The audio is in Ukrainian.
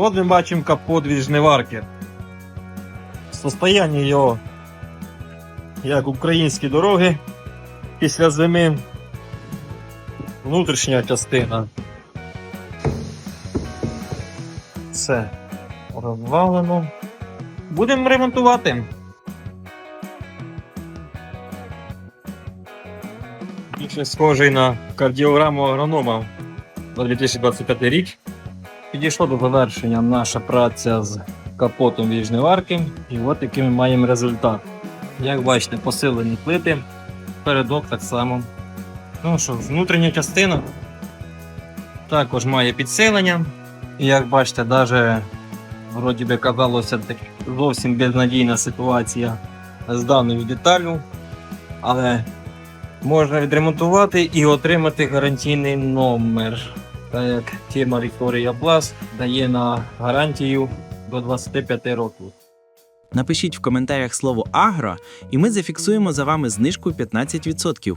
От ми бачимо капот від жниварки. Состояння його, як українські дороги після зими. Внутрішня частина. Все розвалено. Будемо ремонтувати. Більше схожий на кардіограму агронома на 2025 рік. Підійшло до завершення наша праця з капотом від жниварки. І от який ми маємо результат. Як бачите, посилені плити, передок так само. Ну що, внутрішня частина також має підсилення. І як бачите, навіть вроді би казалося зовсім безнадійна ситуація з даною деталлю. Але можна відремонтувати і отримати гарантійний номер. Так як фірма Вікторія Plus дає на гарантію до 25 років. Напишіть в коментарях слово агро, і ми зафіксуємо за вами знижку 15%.